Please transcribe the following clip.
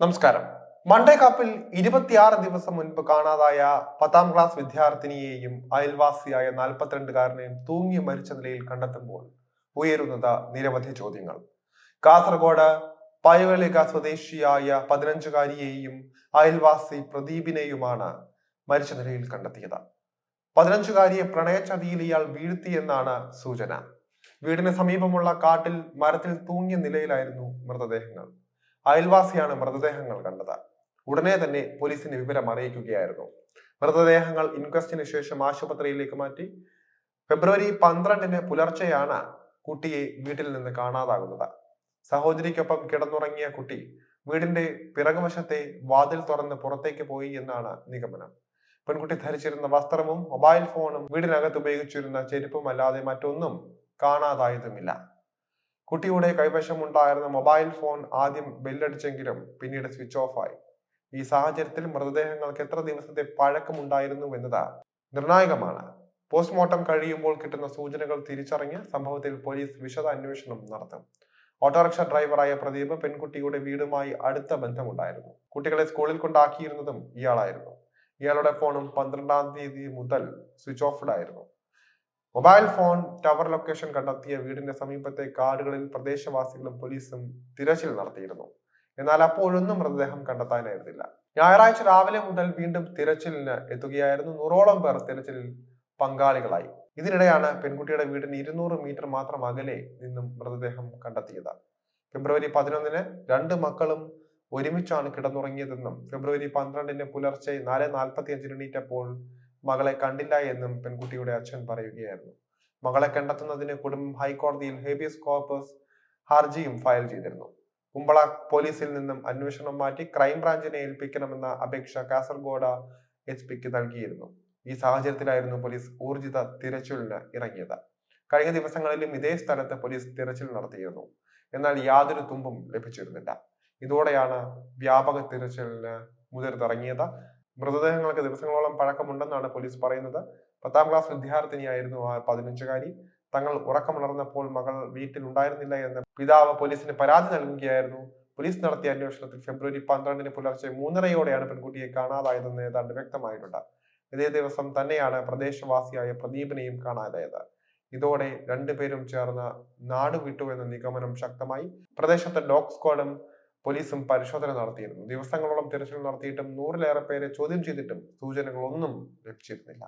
നമസ്കാരം. മണ്ടേ കാപ്പിൽ ഇരുപത്തിയാറ് ദിവസം മുൻപ് കാണാതായ പത്താം ക്ലാസ് വിദ്യാർത്ഥിനിയെയും അയൽവാസിയായ നാൽപ്പത്തിരണ്ടുകാരനെയും തൂങ്ങി മരിച്ച നിലയിൽ കണ്ടെത്തുമ്പോൾ ഉയരുന്നത് നിരവധി ചോദ്യങ്ങൾ. കാസർഗോഡ് പയവളിക സ്വദേശിയായ പതിനഞ്ചുകാരിയെയും അയൽവാസി പ്രദീപിനെയുമാണ് മരിച്ച നിലയിൽ കണ്ടെത്തിയത്. പതിനഞ്ചുകാരിയെ പ്രണയച്ചതിയിൽ ഇയാൾ വീഴ്ത്തിയെന്നാണ് സൂചന. വീടിന് സമീപമുള്ള കാട്ടിൽ മരത്തിൽ തൂങ്ങിയ നിലയിലായിരുന്നു മൃതദേഹങ്ങൾ. അയൽവാസിയാണ് മൃതദേഹങ്ങൾ കണ്ടത്. ഉടനെ തന്നെ പോലീസിന് വിവരം അറിയിക്കുകയായിരുന്നു. മൃതദേഹങ്ങൾ ഇൻക്വസ്റ്റിന് ശേഷം ആശുപത്രിയിലേക്ക് മാറ്റി ഫെബ്രുവരി പന്ത്രണ്ടിന് പുലർച്ചെയാണ് കുട്ടിയെ വീട്ടിൽ നിന്ന് കാണാതാകുന്നത്. സഹോദരിക്കൊപ്പം കിടന്നുറങ്ങിയ കുട്ടി വീടിന്റെ പിറകുവശത്തെ വാതിൽ തുറന്ന് പുറത്തേക്ക് പോയി എന്നാണ് നിഗമനം. പെൺകുട്ടി ധരിച്ചിരുന്ന വസ്ത്രവും മൊബൈൽ ഫോണും വീടിനകത്ത് ഉപയോഗിച്ചിരുന്ന ചെരുപ്പും അല്ലാതെ മറ്റൊന്നും കാണാതായതുമില്ല. കുട്ടിയുടെ കൈവശമുണ്ടായിരുന്ന മൊബൈൽ ഫോൺ ആദ്യം ബെല്ലടിച്ചെങ്കിലും പിന്നീട് സ്വിച്ച് ഓഫായി ഈ സാഹചര്യത്തിൽ മൃതദേഹങ്ങൾക്ക് എത്ര ദിവസത്തെ പഴക്കമുണ്ടായിരുന്നു എന്നത് നിർണായകമാണ്. പോസ്റ്റ്മോർട്ടം കഴിയുമ്പോൾ കിട്ടുന്ന സൂചനകൾ തിരിച്ചറിഞ്ഞ് സംഭവത്തിൽ പോലീസ് വിശദ അന്വേഷണം നടത്തും. ഓട്ടോറിക്ഷ ഡ്രൈവറായ പ്രദീപ് പെൺകുട്ടിയുടെ വീടുമായി അടുത്ത ബന്ധമുണ്ടായിരുന്നു. കുട്ടികളെ സ്കൂളിൽ കൊണ്ടാക്കിയിരുന്നതും ഇയാളായിരുന്നു. ഇയാളുടെ ഫോണും പന്ത്രണ്ടാം തീയതി മുതൽ സ്വിച്ച് ഓഫ്ഡ് ആയിരുന്നു മൊബൈൽ ഫോൺ ടവർ ലൊക്കേഷൻ കണ്ടെത്തിയ വീടിന്റെ സമീപത്തെ കാടുകളിൽ പ്രദേശവാസികളും പോലീസും തിരച്ചിൽ നടത്തിയിരുന്നു. എന്നാൽ അപ്പോഴൊന്നും മൃതദേഹം കണ്ടെത്താനായിരുന്നില്ല. ഞായറാഴ്ച രാവിലെ മുതൽ വീണ്ടും തിരച്ചിലിന് എത്തുകയായിരുന്നു. നൂറോളം പേർ തിരച്ചിലിൽ പങ്കാളികളായി. ഇതിനിടെയാണ് പെൺകുട്ടിയുടെ വീടിന് ഇരുന്നൂറ് മീറ്റർ മാത്രം അകലെ നിന്നും മൃതദേഹം കണ്ടെത്തിയത്. ഫെബ്രുവരി പതിനൊന്നിന് രണ്ട് മക്കളും ഒരുമിച്ചാണ് കിടന്നുറങ്ങിയതെന്നും ഫെബ്രുവരി പന്ത്രണ്ടിന് പുലർച്ചെ നാല് നാൽപ്പത്തി അഞ്ചിന് എണീറ്റപ്പോൾ മകളെ കണ്ടില്ല എന്നും പെൺകുട്ടിയുടെ അച്ഛൻ പറയുകയായിരുന്നു. മകളെ കണ്ടെത്തുന്നതിന് കുടുംബം ഹൈക്കോടതിയിൽ ഹേബിയസ് കോർപ്പസ് ഹർജിയും ഫയൽ ചെയ്തിരുന്നു. കുമ്പള പോലീസിൽ നിന്നും അന്വേഷണം മാറ്റി ക്രൈംബ്രാഞ്ചിനെ ഏൽപ്പിക്കണമെന്ന അപേക്ഷ കാസർഗോഡ എച്ച് പിക്ക് നൽകിയിരുന്നു. ഈ സാഹചര്യത്തിലായിരുന്നു പോലീസ് ഊർജിത തിരച്ചിലിന് ഇറങ്ങിയത്. കഴിഞ്ഞ ദിവസങ്ങളിലും ഇതേ സ്ഥലത്ത് പോലീസ് തിരച്ചിൽ നടത്തിയിരുന്നു. എന്നാൽ യാതൊരു തുമ്പും ലഭിച്ചിരുന്നില്ല. ഇതോടെയാണ് വ്യാപക തിരച്ചിലിന് മുതിർന്നിറങ്ങിയത്. മൃതദേഹങ്ങൾക്ക് ദിവസങ്ങളോളം പഴക്കമുണ്ടെന്നാണ് പോലീസ് പറയുന്നത്. പത്താം ക്ലാസ് വിദ്യാർത്ഥിനിയായിരുന്നു ആ പതിനഞ്ചുകാരി. തങ്ങൾ ഉറക്കമുണർന്നപ്പോൾ മകൾ വീട്ടിലുണ്ടായിരുന്നില്ല എന്ന് പിതാവ് പോലീസിന് പരാതി നൽകുകയായിരുന്നു. പോലീസ് നടത്തിയ അന്വേഷണത്തിൽ ഫെബ്രുവരി പന്ത്രണ്ടിന് പുലർച്ചെ മൂന്നരയോടെയാണ് പെൺകുട്ടിയെ കാണാതായതെന്ന് ഏതാണ്ട് വ്യക്തമായിട്ടുണ്ട്. ഇതേ ദിവസം തന്നെയാണ് പ്രദേശവാസിയായ പ്രദീപിനെയും കാണാതായത്. ഇതോടെ രണ്ടുപേരും ചേർന്ന് നാട് വിട്ടു എന്ന നിഗമനം ശക്തമായി. പ്രദേശത്തെ ഡോഗ് സ്ക്വാഡും പോലീസും പരിശോധന നടത്തിയിരുന്നു. ദിവസങ്ങളോളം തിരച്ചിൽ നടത്തിയിട്ടും നൂറിലേറെ പേരെ ചോദ്യം ചെയ്തിട്ടും സൂചനകളൊന്നും ലഭിച്ചിരുന്നില്ല.